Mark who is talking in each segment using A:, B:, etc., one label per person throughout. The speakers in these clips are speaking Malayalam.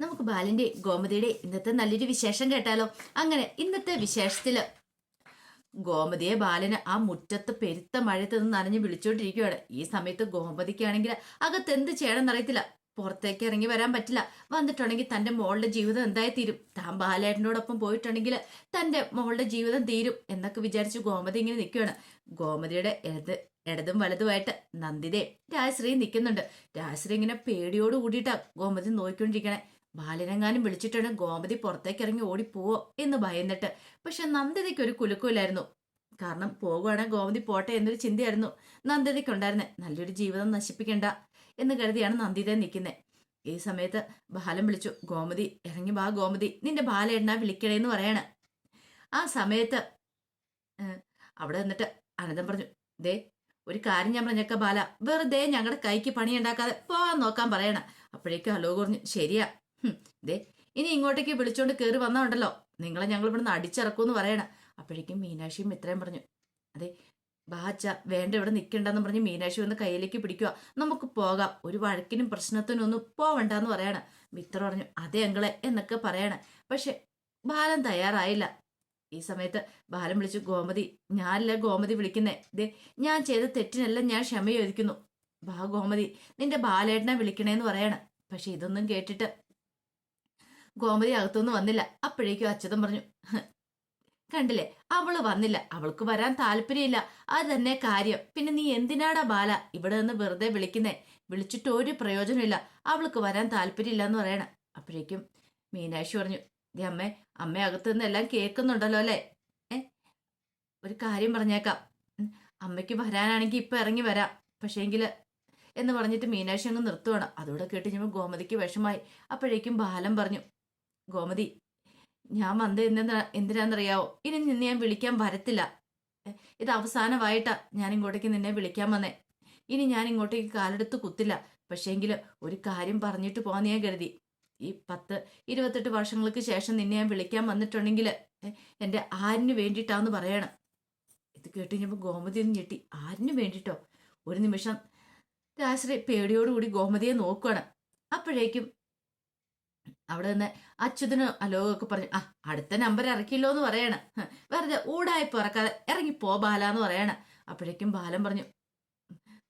A: നമുക്ക് ബാലന്റെ ഗോമതിയുടെ ഇന്നത്തെ നല്ലൊരു വിശേഷം കേട്ടാലോ? അങ്ങനെ ഇന്നത്തെ വിശേഷത്തിൽ ഗോമതിയെ ബാലന് ആ മുറ്റത്ത് പെരുത്ത മഴയത്ത് നിന്ന് നനഞ്ഞ് വിളിച്ചോണ്ടിരിക്കുകയാണ് ഈ സമയത്ത് ഗോമതിക്കാണെങ്കിൽ അകത്ത് എന്ത് ചെയ്യണമെന്ന് അറിയത്തില്ല പുറത്തേക്ക് ഇറങ്ങി വരാൻ പറ്റില്ല. വന്നിട്ടുണ്ടെങ്കിൽ തന്റെ മോളുടെ ജീവിതം എന്തായി തീരും? താൻ ബാലേട്ടനോടൊപ്പം പോയിട്ടുണ്ടെങ്കിൽ തന്റെ മോളുടെ ജീവിതം തീരും എന്നൊക്കെ വിചാരിച്ച് ഗോമതി ഇങ്ങനെ നിൽക്കുകയാണ് ഗോമതിയുടെ ഇടത് ഇടതും വലതുമായിട്ട് നന്ദിതേ രാജശ്രീ നിൽക്കുന്നുണ്ട് രാജശ്രീ ഇങ്ങനെ പേടിയോട് കൂടിയിട്ടാ ഗോമതി നോക്കിക്കൊണ്ടിരിക്കണേ ബാലനെങ്ങാനും വിളിച്ചിട്ടാണ് ഗോമതി പുറത്തേക്ക് ഇറങ്ങി ഓടിപ്പോവോ എന്ന് ഭയന്നിട്ട്. പക്ഷെ നന്ദിതയ്ക്ക് ഒരു കുലുക്കൂലായിരുന്നു കാരണം പോകുവാണ് ഗോമതി പോട്ടെ എന്നൊരു ചിന്തയായിരുന്നു നന്ദിതയ്ക്കുണ്ടായിരുന്നെ. നല്ലൊരു ജീവിതം നശിപ്പിക്കണ്ട എന്ന് കരുതിയാണ് നന്ദിത നിൽക്കുന്നത് ഈ സമയത്ത് ബാലൻ വിളിച്ചു ഗോമതി ഇറങ്ങി വാ ഗോമതി. നിന്റെ ബാലേണ്ണ വിളിക്കണേന്ന് പറയാണ്. ആ സമയത്ത് അവിടെ നിന്നിട്ട് അനന്തം പറഞ്ഞു ദേ ഒരു കാര്യം ഞാൻ പറഞ്ഞേക്ക ബാല. വെറുതെ ഞങ്ങളുടെ കൈക്ക് പണിയുണ്ടാക്കാതെ പോവാൻ നോക്കാൻ പറയണ. അപ്പോഴേക്കും ഹലോ പറഞ്ഞു ശരിയാ ദേ ഇനി ഇങ്ങോട്ടേക്ക് വിളിച്ചോണ്ട് കയറി വന്നോണ്ടല്ലോ നിങ്ങളെ ഞങ്ങൾ ഇവിടുന്ന് അടിച്ചിറക്കൂന്ന് പറയണ. അപ്പോഴേക്കും മീനാക്ഷിയും ഇത്രയും പറഞ്ഞു അതെ ബാച്ച വേണ്ട ഇവിടെ നിൽക്കണ്ടെന്ന് പറഞ്ഞ് മീനാക്ഷി വന്ന് കയ്യിലേക്ക് പിടിക്കുക നമുക്ക് പോകാം ഒരു വഴക്കിനും പ്രശ്നത്തിനും ഒന്നും പോവണ്ടെന്ന് പറയണ. മിത്ര പറഞ്ഞു അതെ അങ്കളെ എന്നൊക്കെ പറയണ. പക്ഷെ ബാലൻ തയ്യാറായില്ല. ഈ സമയത്ത് ബാലൻ വിളിച്ചു ഗോമതി ഞാനല്ല ഗോമതി വിളിക്കുന്നേ? ദേ ഞാൻ ചെയ്ത തെറ്റിനെല്ലാം ഞാൻ ക്ഷമ ചോദിക്കുന്നു. ബാ ഗോമതി നിന്റെ ബാലേട്ടനെ വിളിക്കണേന്ന് പറയണ. പക്ഷെ ഇതൊന്നും കേട്ടിട്ട് ഗോമതി അകത്തുനിന്ന് വന്നില്ല. അപ്പോഴേക്കും അച്യുതം പറഞ്ഞു കണ്ടില്ലേ അവൾ വന്നില്ല. അവൾക്ക് വരാൻ താല്പര്യമില്ല. അത് തന്നെ കാര്യം. പിന്നെ നീ എന്തിനാടാ ബാല ഇവിടെ നിന്ന് വെറുതെ വിളിക്കുന്നേ? വിളിച്ചിട്ട് ഒരു പ്രയോജനമില്ല അവൾക്ക് വരാൻ താല്പര്യമില്ല എന്ന് പറയണ. അപ്പോഴേക്കും മീനാക്ഷി പറഞ്ഞു ദേ അമ്മേ അമ്മ അകത്തുനിന്ന് എല്ലാം കേൾക്കുന്നുണ്ടല്ലോ അല്ലേ? ഏ ഒരു കാര്യം പറഞ്ഞേക്കാം. അമ്മയ്ക്ക് വരാനാണെങ്കിൽ ഇപ്പൊ ഇറങ്ങി വരാം. പക്ഷേങ്കിൽ എന്ന് പറഞ്ഞിട്ട് മീനാക്ഷി അങ്ങ് നിർത്തുവാണ്. അതോടെ കേട്ട് കഴിഞ്ഞപ്പോൾ ഗോമതിക്ക് വിഷമായി അപ്പോഴേക്കും ബാലം പറഞ്ഞു ഗോമതി ഞാൻ വന്നത് എന്തെന്നാ എന്തിനാണെന്നറിയാവോ ഇനി നിന്നെ ഞാൻ വിളിക്കാൻ വരത്തില്ല. ഇത് അവസാനമായിട്ടാ ഞാൻ ഇങ്ങോട്ടേക്ക് നിന്നെ വിളിക്കാൻ വന്നേ. ഇനി ഞാൻ ഇങ്ങോട്ടേക്ക് കാലെടുത്ത് കുത്തില്ല. പക്ഷേങ്കിൽ ഒരു കാര്യം പറഞ്ഞിട്ട് പോകാൻ ഞാൻ കരുതി. ഈ പത്ത് ഇരുപത്തെട്ട് വർഷങ്ങൾക്ക് ശേഷം നിന്നെ ഞാൻ വിളിക്കാൻ വന്നിട്ടുണ്ടെങ്കിൽ എന്റെ ആരിന് വേണ്ടിയിട്ടാന്ന് പറയണം. ഇത് കേട്ട് കഴിഞ്ഞപ്പോൾ ഗോമതി ഒന്ന് ഞെട്ടി. ആരിന് വേണ്ടിയിട്ടോ ഒരു നിമിഷം രാശ്രീ പേടിയോടുകൂടി ഗോമതിയെ നോക്കുകയാണ് അപ്പോഴേക്കും അവിടെ നിന്ന് അച്യുതന് അലോകൊക്കെ പറഞ്ഞു ആ അടുത്ത നമ്പർ ഇറക്കില്ലോ എന്ന് പറയണ വെറുതെ ഊടായ്പ ഇറക്കാതെ ഇറങ്ങി പോ ബാല എന്ന് പറയണ. അപ്പോഴേക്കും ബാലൻ പറഞ്ഞു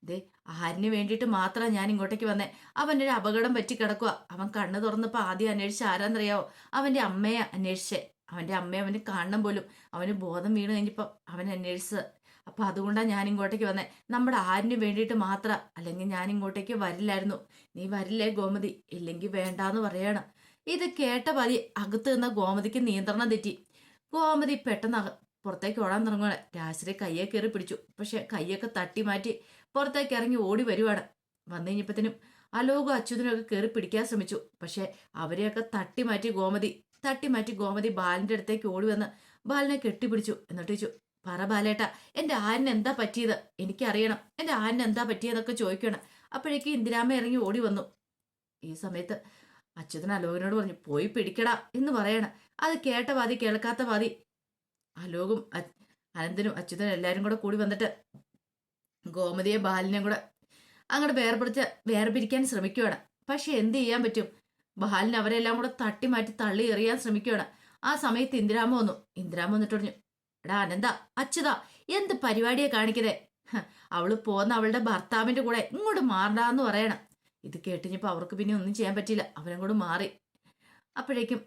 A: ദേ ആരിന് വേണ്ടിയിട്ട് മാത്രമാണ് ഞാൻ ഇങ്ങോട്ടേക്ക് വന്നേ? അവന്റെ ഒരു അപകടം പറ്റി കിടക്കുക അവൻ കണ്ണ് തുറന്നപ്പോൾ ആദ്യം അന്വേഷിച്ച ആരാന്നറിയാവോ? അവന്റെ അമ്മയെ അന്വേഷിച്ചേ. അവന്റെ അമ്മയെ അവന് കാണണം പോലും. അവന് ബോധം വീണ് കഴിഞ്ഞപ്പോൾ അവൻ അന്വേഷിച്ചത്. അപ്പം അതുകൊണ്ടാണ് ഞാൻ ഇങ്ങോട്ടേക്ക് വന്നേ. നമ്മുടെ ആരിന് വേണ്ടിയിട്ട് മാത്രം. അല്ലെങ്കിൽ ഞാൻ ഇങ്ങോട്ടേക്ക് വരില്ലായിരുന്നു. നീ വരില്ലേ ഗോമതി? ഇല്ലെങ്കിൽ വേണ്ടാന്ന് പറയണം. ഇത് കേട്ട പതി അകത്ത് നിന്ന ഗോമതിക്ക് നിയന്ത്രണം തെറ്റി. ഗോമതി പെട്ടെന്ന് പുറത്തേക്ക് ഓടാൻ തുടങ്ങുകയാണ് രാശ്രീ കയ്യെ കയറി പിടിച്ചു. പക്ഷെ കയ്യൊക്കെ തട്ടി മാറ്റി പുറത്തേക്ക് ഇറങ്ങി ഓടി വരുവാണ്. വന്നു കഴിഞ്ഞപ്പത്തിനും അലോകും അച്യുതനൊക്കെ കയറി പിടിക്കാൻ ശ്രമിച്ചു. പക്ഷെ അവരെയൊക്കെ തട്ടി മാറ്റി ഗോമതി തട്ടി മാറ്റി ഗോമതി ബാലിന്റെ അടുത്തേക്ക് ഓടി വന്ന് ബാലിനെ കെട്ടിപ്പിടിച്ചു. എന്നിട്ട് ചോദിച്ചു പറ ബാലേട്ട എന്റെ ആനിന് എന്താ പറ്റിയത്? എനിക്കറിയണം. എന്റെ ആനിന് എന്താ പറ്റിയതൊക്കെ ചോദിക്കണം അപ്പോഴേക്കും ഇന്ദിരാമ ഇറങ്ങി ഓടി വന്നു. ഈ സമയത്ത് അച്യുതൻ അലോകിനോട് പറഞ്ഞു പോയി പിടിക്കടാ എന്ന് പറയണം. അത് കേട്ട വാതി കേൾക്കാത്ത വാതി അലോകും അനന്തനും അച്യുതനും എല്ലാവരും കൂടെ കൂടി വന്നിട്ട് ഗോമതിയെ ബാലിനെയും കൂടെ അങ്ങോട്ട് വേർപിടിച്ച് വേർപിരിക്കാൻ ശ്രമിക്കുകയാണ് പക്ഷെ എന്ത് ചെയ്യാൻ പറ്റും? ബാലിന് അവരെല്ലാം കൂടെ തട്ടി മാറ്റി തള്ളി എറിയാൻ ശ്രമിക്കുകയാണ് ആ സമയത്ത് ഇന്ദിരാമ വന്നു. ഇന്ദിരാമ വന്നിട്ട് പറഞ്ഞു എടാ അനന്ത അച്യുത എന്ത് പരിപാടിയെ കാണിക്കുന്നേ അവൾ പോന്ന അവളുടെ ഭർത്താവിന്റെ കൂടെ ഇങ്ങോട്ട് മാറണ്ടാന്ന് പറയണം. ഇത് കേട്ടിഞ്ഞപ്പോൾ അവർക്ക് പിന്നെ ഒന്നും ചെയ്യാൻ പറ്റിയില്ല. അവനും കൂടെ മാറി. അപ്പോഴേക്കും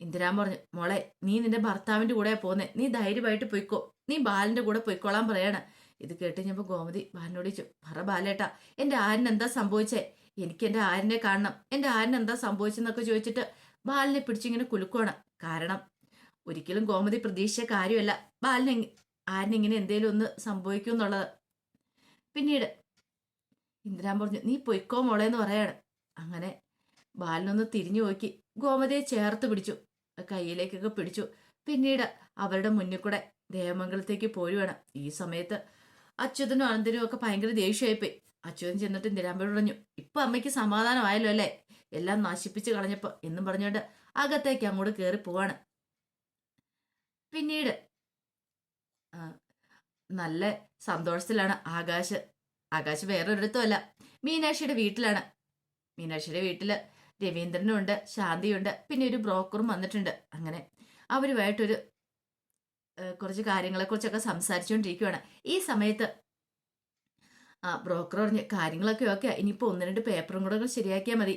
A: ഇന്ദിരാൻ പറഞ്ഞു മോളെ നീ നിന്റെ ഭർത്താവിന്റെ കൂടെ പോന്നേ. നീ ധൈര്യമായിട്ട് പോയിക്കോ. നീ ബാലന്റെ കൂടെ പൊയ്ക്കോളാൻ പറയാണ്. ഇത് കേട്ടിഞ്ഞപ്പോൾ ഗോമതി ബാലിനോട് ചോദിച്ചു പറ ബാലേട്ടാ എന്റെ ആരിന് എന്താ സംഭവിച്ചേ? എനിക്ക് എന്റെ ആരിനെ കാണണം. എന്റെ ആരിന് എന്താ സംഭവിച്ചെന്നൊക്കെ ചോദിച്ചിട്ട് ബാലിനെ പിടിച്ചിങ്ങനെ കുലുക്കുവാണ്. കാരണം ഒരിക്കലും ഗോമതി പ്രതീക്ഷിച്ച കാര്യമല്ല. ബാലിനെ ആരിനിങ്ങനെ എന്തേലും ഒന്ന് സംഭവിക്കും എന്നുള്ളത് പിന്നീട് ഇന്ദിരാൻ പറഞ്ഞു നീ പൊയ്ക്കോ മോളെ എന്ന് പറയാണ്. അങ്ങനെ ബാലിനൊന്ന് തിരിഞ്ഞു നോക്കി. ഗോമതിയെ ചേർത്ത് പിടിച്ചു. കയ്യിലേക്കൊക്കെ പിടിച്ചു. പിന്നീട് അവരുടെ മുന്നിൽ കൂടെ ദേവമംഗലത്തേക്ക് പോരുവാണ് ഈ സമയത്ത് അച്യുതനും അനന്തനും ഒക്കെ ഭയങ്കര ദേഷ്യമായിപ്പോയി. അച്യുതൻ ചെന്നിട്ട് ഇന്ദിരാമ്പയോട് പറഞ്ഞു ഇപ്പൊ അമ്മയ്ക്ക് സമാധാനമായല്ലോ അല്ലേ? എല്ലാം നശിപ്പിച്ച് കളഞ്ഞപ്പോ എന്നും പറഞ്ഞുകൊണ്ട് അകത്തേക്ക് അങ്ങോട്ട് കയറി പോവാണ്. പിന്നീട് നല്ല സന്തോഷത്തിലാണ് ആകാശ് ആകാശ് വേറൊരിടത്തുമല്ല മീനാക്ഷിയുടെ വീട്ടിലാണ്. മീനാക്ഷിയുടെ വീട്ടിൽ രവീന്ദ്രനും ഉണ്ട് ശാന്തിയുണ്ട് പിന്നെ ഒരു ബ്രോക്കറും വന്നിട്ടുണ്ട്. അങ്ങനെ അവരുമായിട്ടൊരു കുറച്ച് കാര്യങ്ങളെക്കുറിച്ചൊക്കെ സംസാരിച്ചുകൊണ്ടിരിക്കുകയാണ് ഈ സമയത്ത് ആ ബ്രോക്കർ പറഞ്ഞ് കാര്യങ്ങളൊക്കെ ഓക്കെ ഇനിയിപ്പോൾ ഒന്ന് രണ്ട് പേപ്പറും കൂടെ ശരിയാക്കിയാൽ മതി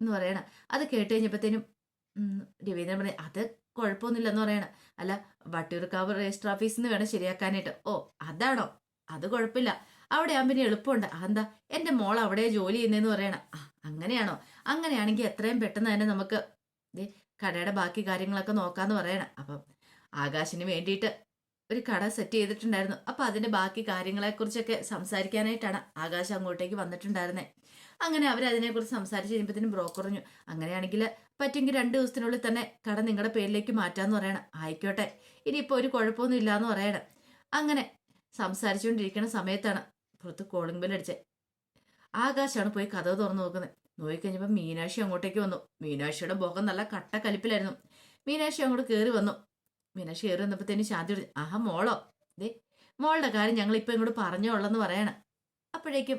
A: എന്ന് പറയണം. അത് കേട്ട് കഴിഞ്ഞപ്പോഴത്തേനും രവീന്ദ്രൻ പറഞ്ഞു അത് കുഴപ്പമൊന്നുമില്ലെന്ന് പറയണം. അല്ല വട്ടിയൂർക്കാവ് രജിസ്റ്റർ ഓഫീസിൽ നിന്ന് വേണം ശരിയാക്കാനായിട്ട്. ഓ അതാണോ? അത് കുഴപ്പമില്ല. അവിടെ ആകുമ്പോൾ എളുപ്പമുണ്ട്. അതെന്താ എന്റെ മോൾ അവിടെ ജോലി ചെയ്യുന്നതെന്ന് പറയണം. അങ്ങനെയാണോ? അങ്ങനെയാണെങ്കിൽ എത്രയും പെട്ടെന്ന് തന്നെ നമുക്ക് കടയുടെ ബാക്കി കാര്യങ്ങളൊക്കെ നോക്കാന്ന് പറയണം. അപ്പം ആകാശിന് വേണ്ടിയിട്ട് ഒരു കട സെറ്റ് ചെയ്തിട്ടുണ്ടായിരുന്നു. അപ്പൊ അതിന്റെ ബാക്കി കാര്യങ്ങളെക്കുറിച്ചൊക്കെ സംസാരിക്കാനായിട്ടാണ് ആകാശ് അങ്ങോട്ടേക്ക് വന്നിട്ടുണ്ടായിരുന്നത് അങ്ങനെ അവർ അതിനെക്കുറിച്ച് സംസാരിച്ച് കഴിയുമ്പോഴത്തേനും ബ്രോക്കർ പറഞ്ഞു അങ്ങനെയാണെങ്കിൽ പറ്റുമെങ്കിൽ രണ്ട് ദിവസത്തിനുള്ളിൽ തന്നെ കട നിങ്ങളുടെ പേരിലേക്ക് മാറ്റാന്ന് പറയണം. ആയിക്കോട്ടെ. ഇനിയിപ്പോൾ ഒരു കുഴപ്പമൊന്നും ഇല്ലാന്ന് പറയണം. അങ്ങനെ സംസാരിച്ചുകൊണ്ടിരിക്കുന്ന സമയത്താണ് പുറത്ത് കോളിംഗ് ബെൽ അടിച്ചേ. ആകാശാണ് പോയി കഥ തുറന്നു നോക്കുന്നത്. നോക്കിക്കഴിഞ്ഞപ്പോൾ മീനാക്ഷി അങ്ങോട്ടേക്ക് വന്നു. മീനാക്ഷിയുടെ മുഖം നല്ല കട്ട കലിപ്പിലായിരുന്നു മീനാക്ഷി അങ്ങോട്ട് കയറി വന്നു. മീനാക്ഷി കയറി വന്നപ്പോഴത്തേനും ശാന്തി പറഞ്ഞു ആഹാ മോളോ. ദേ മോളുടെ കാര്യം ഞങ്ങൾ ഇപ്പം ഇങ്ങോട്ട് പറഞ്ഞോളെന്ന് പറയണം. അപ്പോഴേക്കും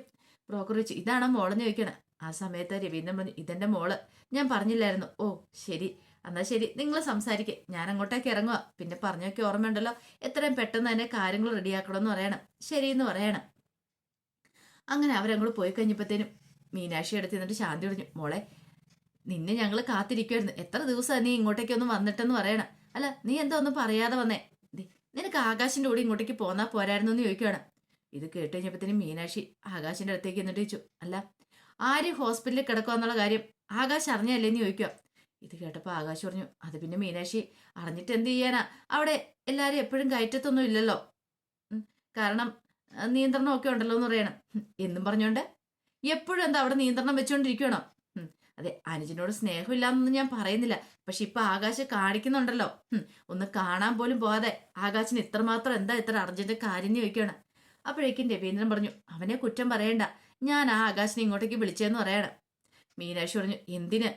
A: ബ്രോക്കർ വെച്ച് ഇതാണ് മോളെന്ന് ചോദിക്കണം ആ സമയത്ത് രവീന്ദ്രൻ പറഞ്ഞു ഇതെന്റെ മോൾ. ഞാൻ പറഞ്ഞില്ലായിരുന്നു. ഓ ശരി. എന്നാൽ ശരി. നിങ്ങൾ സംസാരിക്കുക ഞാൻ അങ്ങോട്ടേക്ക് ഇറങ്ങുക പിന്നെ പറഞ്ഞൊക്കെ ഓർമ്മയുണ്ടല്ലോ. എത്രയും പെട്ടെന്ന് തന്നെ കാര്യങ്ങൾ റെഡിയാക്കണമെന്ന് പറയണം. ശരിയെന്ന് പറയണം. അങ്ങനെ അവരങ്ങോട്ട് പോയി കഴിഞ്ഞപ്പോഴത്തേനും മീനാക്ഷി എടുത്ത് നിന്നിട്ട് ശാന്തി പറഞ്ഞു മോളെ നിന്നെ ഞങ്ങൾ കാത്തിരിക്കുമായിരുന്നു എത്ര ദിവസമാണ് നീ ഇങ്ങോട്ടേക്ക് ഒന്ന് വന്നിട്ടെന്ന് പറയണം. അല്ല നീ എന്താ ഒന്നും പറയാതെ വന്നേ. നിനക്ക് ആകാശിന്റെ കൂടെ ഇങ്ങോട്ടേക്ക് പോന്നാ പോരായിരുന്നു എന്ന് ചോദിക്കുകയാണ് ഇത് കേട്ട് കഴിഞ്ഞപ്പോഴത്തേനും മീനാക്ഷി ആകാശിന്റെ അടുത്തേക്ക് എന്നിട്ട് ചോദിച്ചു അല്ല ആര് ഹോസ്പിറ്റലിൽ കിടക്കുക എന്നുള്ള കാര്യം ആകാശ് അറിഞ്ഞല്ലേ എന്ന് ചോദിക്കുക ഇത് കേട്ടപ്പോൾ ആകാശ് പറഞ്ഞു അത് പിന്നെ മീനാക്ഷി അറിഞ്ഞിട്ട് എന്ത് ചെയ്യാനാ? അവിടെ എല്ലാരും എപ്പോഴും കയറ്റത്തൊന്നും ഇല്ലല്ലോ. കാരണം നിയന്ത്രണം ഒക്കെ ഉണ്ടല്ലോ എന്ന് പറയണം. എന്നും പറഞ്ഞോണ്ട് എപ്പോഴും എന്താ അവിടെ നിയന്ത്രണം വെച്ചുകൊണ്ടിരിക്കണോ അതെ അനുജനോട് സ്നേഹമില്ലാന്നൊന്നും ഞാൻ പറയുന്നില്ല. പക്ഷെ ഇപ്പൊ ആകാശ് കാണിക്കുന്നുണ്ടല്ലോ. ഒന്ന് കാണാൻ പോലും പോകാതെ ആകാശിന് ഇത്രമാത്രം എന്താ ഇത്ര അർജന്റ് കാര്യം ചോദിക്കുകയാണ് അപ്പോഴേക്കും രവീന്ദ്രൻ പറഞ്ഞു അവനെ കുറ്റം പറയണ്ട. ഞാൻ ആ ആകാശിനെ ഇങ്ങോട്ടേക്ക് വിളിച്ചതെന്ന് പറയണം. മീനാക്ഷി പറഞ്ഞു എന്തിന്?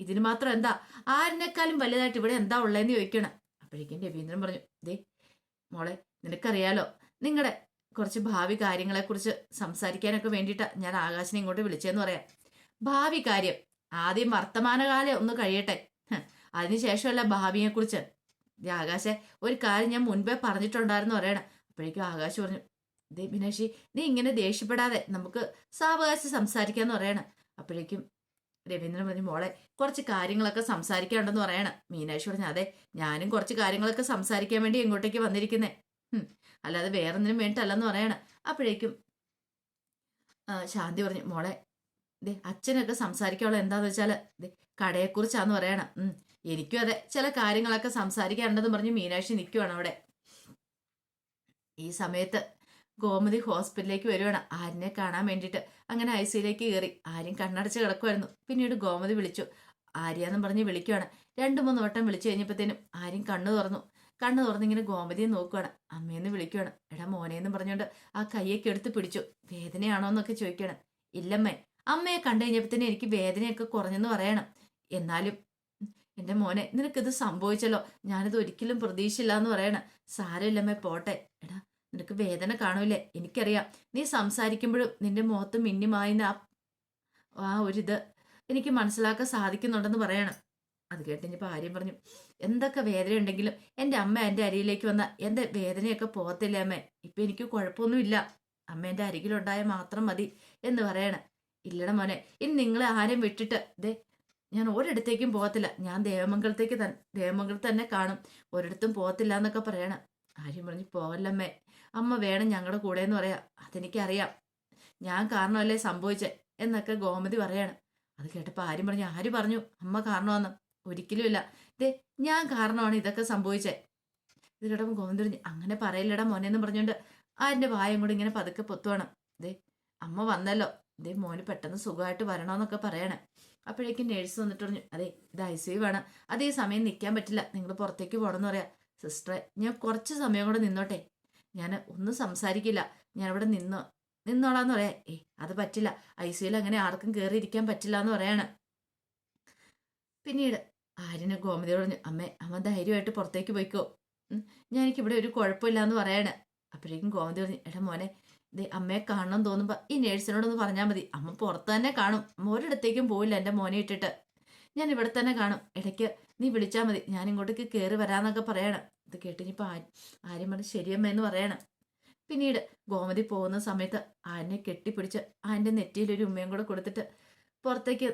A: ഇതിന് മാത്രം എന്താ? ആരിനേക്കാളും വലുതായിട്ട് ഇവിടെ എന്താ ഉള്ളതെന്ന് ചോദിക്കണം. അപ്പോഴേക്കും രവീന്ദ്രൻ പറഞ്ഞു ദേ മോളെ നിനക്കറിയാലോ നിങ്ങളുടെ കുറച്ച് ഭാവി കാര്യങ്ങളെക്കുറിച്ച് സംസാരിക്കാനൊക്കെ വേണ്ടിയിട്ടാണ് ഞാൻ ആകാശിനെ ഇങ്ങോട്ട് വിളിച്ചതെന്ന് പറയാം. ഭാവി കാര്യം. ആദ്യം വർത്തമാനകാലം ഒന്ന് കഴിയട്ടെ. അതിനുശേഷമല്ല ഭാവിയെക്കുറിച്ച്. ആകാശെ ഒരു കാര്യം ഞാൻ മുൻപേ പറഞ്ഞിട്ടുണ്ടായിരുന്നു പറയണം. അപ്പോഴേക്കും ആകാശ് പറഞ്ഞു ദേ ബിനാശി നീ ഇങ്ങനെ ദേഷ്യപ്പെടാതെ നമുക്ക് സാവകാശം സംസാരിക്കാന്ന് പറയണം. അപ്പോഴേക്കും രവീന്ദ്രൻ പറഞ്ഞു മോളെ കുറച്ച് കാര്യങ്ങളൊക്കെ സംസാരിക്കാനുണ്ടെന്ന് പറയണം. മീനാക്ഷി പറഞ്ഞു അതെ ഞാനും കുറച്ച് കാര്യങ്ങളൊക്കെ സംസാരിക്കാൻ വേണ്ടി ഇങ്ങോട്ടേക്ക് വന്നിരിക്കുന്നേ. അല്ലാതെ വേറൊന്നിനും വേണ്ടിട്ടല്ലെന്ന് പറയണം. അപ്പോഴേക്കും ശാന്തി പറഞ്ഞു മോളെ ദേ അച്ഛനൊക്കെ സംസാരിക്കാനുള്ള എന്താന്ന് വെച്ചാൽ ദേ കടയെക്കുറിച്ചാന്ന് പറയണം. എനിക്കും അതെ ചില കാര്യങ്ങളൊക്കെ സംസാരിക്കാനുണ്ടെന്ന് പറഞ്ഞ് മീനാക്ഷി നിൽക്കുവാണ് അവിടെ. ഈ സമയത്ത് ഗോമതി ഹോസ്പിറ്റലിലേക്ക് വരുവാണ്. ആരിനെ കാണാൻ വേണ്ടിയിട്ട്. അങ്ങനെ ഐ സിയിലേക്ക് കയറി. ആര്യം കണ്ണടച്ച് കിടക്കുമായിരുന്നു പിന്നീട് ഗോമതി വിളിച്ചു. ആര്യ എന്ന് പറഞ്ഞ് വിളിക്കുവാണ്. രണ്ടു മൂന്ന് വട്ടം വിളിച്ചു കഴിഞ്ഞപ്പോഴത്തേനും ആര്യം കണ്ണു തുറന്നു. കണ്ണു തുറന്നിങ്ങനെ ഗോമതിയെ നോക്കുകയാണ് അമ്മയെന്ന് വിളിക്കുകയാണ് എടാ മോനേന്ന് പറഞ്ഞുകൊണ്ട് ആ കൈയൊക്കെ എടുത്ത് പിടിച്ചു. വേദനയാണോ എന്നൊക്കെ ചോദിക്കണം. ഇല്ലമ്മേ അമ്മയെ കണ്ടു തന്നെ എനിക്ക് വേദനയൊക്കെ കുറഞ്ഞെന്ന് പറയണം. എന്നാലും എന്റെ മോനെ നിനക്കിത് സംഭവിച്ചല്ലോ. ഞാനിത് ഒരിക്കലും പ്രതീക്ഷയില്ല എന്ന് പറയണം. സാരമില്ലമ്മേ പോട്ടെ. എടാ നിനക്ക് വേദന കാണൂലേ? എനിക്കറിയാം. നീ സംസാരിക്കുമ്പോഴും നിന്റെ മുഖത്ത് മിന്നിമായുന്ന ആ ആ ഒരിത് എനിക്ക് മനസ്സിലാക്കാൻ സാധിക്കുന്നുണ്ടെന്ന് പറയണം. അത് കേട്ട് കേട്ടിഞ്ഞപ്പോൾ ആര്യം പറഞ്ഞു എന്തൊക്കെ വേദന ഉണ്ടെങ്കിലും എന്റെ അമ്മ എന്റെ അരിയിലേക്ക് വന്ന എന്റെ വേദനയൊക്കെ പോകത്തില്ലേ അമ്മേ? ഇപ്പം എനിക്ക് കുഴപ്പമൊന്നുമില്ല. അമ്മ എന്റെ അരികിലുണ്ടായ മാത്രം മതി എന്ന് പറയണേ. ഇല്ലട മോനെ ഇനി നിങ്ങളെ ആരും വിട്ടിട്ട് ദേ ഞാൻ ഒരിടത്തേക്കും പോകത്തില്ല. ഞാൻ ദേവമംഗലത്തേക്ക് തന്നെ ദേവമംഗലത്ത് തന്നെ കാണും. ഒരിടത്തും പോകത്തില്ല എന്നൊക്കെ പറയണം. ആര്യം പറഞ്ഞു പോവല്ലമ്മേ അമ്മ. വേണം ഞങ്ങളുടെ കൂടെ എന്ന് പറയാം. അതെനിക്കറിയാം. ഞാൻ കാരണമല്ലേ സംഭവിച്ചേ? എന്നൊക്കെ ഗോമതി പറയാണ്. അത് കേട്ടപ്പോൾ ആരും പറഞ്ഞു ആര് പറഞ്ഞു? അമ്മ കാരണമാന്ന്. ഒരിക്കലുമില്ല. ദേ ഞാൻ കാരണമാണ് ഇതൊക്കെ സംഭവിച്ചത് ഇതിലടം ഗോവിന്ദറിഞ്ഞ് അങ്ങനെ പറയില്ലടാ മോനെന്ന് പറഞ്ഞുകൊണ്ട് ആരിന്റെ വായം കൂടി ഇങ്ങനെ പതുക്കെ പൊത്തുവാണ്. ദേ അമ്മ വന്നല്ലോ. ദേ മോന് പെട്ടെന്ന് സുഖമായിട്ട് വരണമെന്നൊക്കെ പറയണേ. അപ്പോഴേക്കും നേഴ്സ് വന്നിട്ട് പറഞ്ഞു അതെ ഇത് ഐ സി യു വേണം അതേ സമയം നിൽക്കാൻ പറ്റില്ല. നിങ്ങൾ പുറത്തേക്ക് പോകണമെന്ന് പറയാം. സിസ്റ്ററെ ഞാൻ കുറച്ച് സമയം കൂടെ നിന്നോട്ടെ. ഞാൻ ഒന്നും സംസാരിക്കില്ല. ഞാൻ ഇവിടെ നിന്നോ നിന്നോളാന്ന് പറയാം. ഏ അത് പറ്റില്ല. ഐ സിയിൽ അങ്ങനെ ആർക്കും കയറി ഇരിക്കാൻ പറ്റില്ല എന്ന് പറയാണ്. പിന്നീട് ആര്യനെ ഗോമതിയോട് പറഞ്ഞു അമ്മേ അമ്മ ധൈര്യമായിട്ട് പുറത്തേക്ക് പോയിക്കോ. ഞാൻ എനിക്ക് ഇവിടെ ഒരു കുഴപ്പമില്ല എന്ന് പറയാണ്. അപ്പോഴേക്കും ഗോമതി പറഞ്ഞു എടാ മോനെ ഇത് അമ്മയെ കാണണം തോന്നുമ്പോൾ ഈ നേഴ്സിനോടൊന്ന് പറഞ്ഞാൽ മതി. അമ്മ പുറത്ത് തന്നെ കാണും. അമ്മ ഒരിടത്തേക്കും പോയില്ല എന്റെ മോനെ ഇട്ടിട്ട്. ഞാൻ ഇവിടെ തന്നെ കാണും. ഇടയ്ക്ക് നീ വിളിച്ചാൽ മതി. ഞാൻ ഇങ്ങോട്ടേക്ക് കയറി വരാന്നൊക്കെ പറയണം. ഇത് കേട്ടിനിപ്പോൾ ആര്യം പറഞ്ഞ് ശരിയമ്മ എന്ന് പറയണം. പിന്നീട് ഗോമതി പോകുന്ന സമയത്ത് ആനെ കെട്ടിപ്പിടിച്ച് ആന്റെ നെറ്റിയിൽ ഒരു ഉമ്മയും കൂടെ കൊടുത്തിട്ട് പുറത്തേക്ക്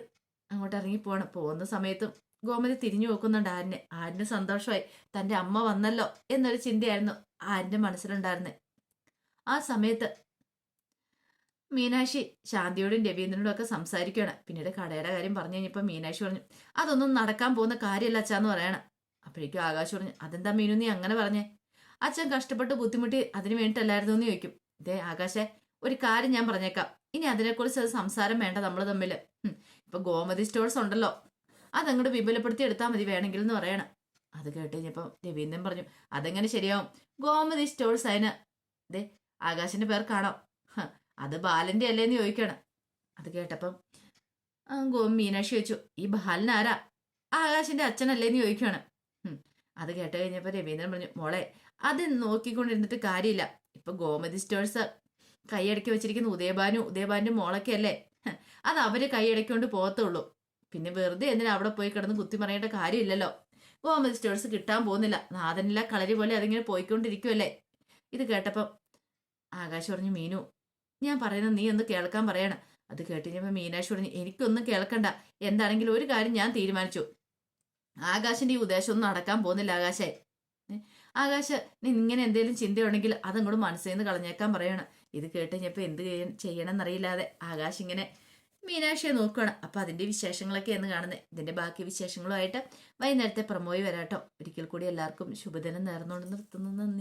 A: അങ്ങോട്ട് ഇറങ്ങി പോകണം പോകുന്ന സമയത്തും ഗോമതി തിരിഞ്ഞു നോക്കുന്നുണ്ട്. ആരിനെ? ആരിന് സന്തോഷമായി. തന്റെ അമ്മ വന്നല്ലോ എന്നൊരു ചിന്തയായിരുന്നു ആരിന്റെ മനസ്സിലുണ്ടായിരുന്നത് ആ സമയത്ത് മീനാക്ഷി ശാന്തിയോടും രവീന്ദ്രനോടും ഒക്കെ സംസാരിക്കുകയാണ് പിന്നീട് കടയുടെ കാര്യം പറഞ്ഞു കഴിഞ്ഞപ്പോൾ മീനാക്ഷി പറഞ്ഞു അതൊന്നും നടക്കാൻ പോകുന്ന കാര്യമല്ല അച്ഛാന്ന് പറയണം. അപ്പോഴേക്കും ആകാശ് പറഞ്ഞു അതെന്താ മീനു നീ അങ്ങനെ പറഞ്ഞേ? അച്ഛൻ കഷ്ടപ്പെട്ട് ബുദ്ധിമുട്ടി അതിന് വേണ്ടിയിട്ടല്ലായിരുന്നു എന്ന് ചോദിക്കും. ഇതേ ആകാശേ ഒരു കാര്യം ഞാൻ പറഞ്ഞേക്കാം. ഇനി അതിനെക്കുറിച്ച് അത് സംസാരം വേണ്ട നമ്മൾ തമ്മിൽ ഇപ്പൊ ഗോമതി സ്റ്റോഴ്സ് ഉണ്ടല്ലോ. അതങ്ങോട്ട് വിപുലപ്പെടുത്തി എടുത്താൽ മതി വേണമെങ്കിൽ എന്ന് പറയണം. അത് കേട്ട് കഴിഞ്ഞപ്പം രവീന്ദ്രൻ പറഞ്ഞു അതെങ്ങനെ ശരിയാവും? ഗോമതി സ്റ്റോഴ്സ് അതിന് ദേ ആകാശിന്റെ പേർ കാണാം. അത് ബാലന്റെ അല്ലേന്ന് ചോദിക്കണം. അത് കേട്ടപ്പം ഗോ മീനാക്ഷി ചോദിച്ചു ഈ ബാലൻ ആരാ? ആകാശിന്റെ അച്ഛനല്ലേന്ന് ചോദിക്കുകയാണ് അത് കേട്ട് കഴിഞ്ഞപ്പോൾ രവീന്ദ്രൻ പറഞ്ഞു മോളെ അത് നോക്കിക്കൊണ്ടിരുന്നിട്ട് കാര്യമില്ല. ഇപ്പൊ ഗോമതി സ്റ്റോഴ്സ് കൈയടക്കി വെച്ചിരിക്കുന്ന ഉദയബാനു ഉദയബാനു മോളൊക്കെ അല്ലേ? അത് അവർ കൈയടക്കൊണ്ട് പോകത്തുള്ളൂ. പിന്നെ വെറുതെ എന്തിനാ അവിടെ പോയി കിടന്ന് കുത്തി പറയേണ്ട കാര്യമില്ലല്ലോ. ഗോമതി സ്റ്റോഴ്സ് കിട്ടാൻ പോകുന്നില്ല. നാഥനില്ല കളരി പോലെ അതിങ്ങനെ പോയിക്കൊണ്ടിരിക്കുമല്ലേ ഇത് കേട്ടപ്പം ആകാശ് പറഞ്ഞു മീനു ഞാൻ പറയുന്നത് നീ ഒന്ന് കേൾക്കാൻ പറയണം. അത് കേട്ടിരിക്കുമ്പോൾ മീനാക്ഷി പറഞ്ഞു എനിക്കൊന്നും കേൾക്കണ്ട. എന്താണെങ്കിലും ഒരു കാര്യം ഞാൻ തീരുമാനിച്ചു. ആകാശിന്റെ ഈ ഉദ്ദേശമൊന്നും നടക്കാൻ പോകുന്നില്ല ആകാശേ? ആകാശ് നീ ഇങ്ങനെ എന്തെങ്കിലും ചിന്തയുണ്ടെങ്കിൽ അതങ്ങോട്ട് മനസ്സിൽ നിന്ന് കളഞ്ഞേക്കാൻ പറയണം. ഇത് കേട്ട് കഴിഞ്ഞപ്പോൾ എന്ത് ചെയ്യണം ചെയ്യണമെന്നറിയില്ലാതെ ആകാശ് ഇങ്ങനെ മീനാക്ഷിയെ നോക്കുകയാണ് അപ്പൊ അതിന്റെ വിശേഷങ്ങളൊക്കെ എന്ന് കാണുന്നത് ഇതിന്റെ ബാക്കി വിശേഷങ്ങളുമായിട്ട് വൈകുന്നേരത്തെ പ്രമോയി വരാട്ടോ. ഒരിക്കൽ കൂടി എല്ലാവർക്കും ശുഭദിനം നേർന്നുകൊണ്ട് നിർത്തുന്നു. നന്ദി.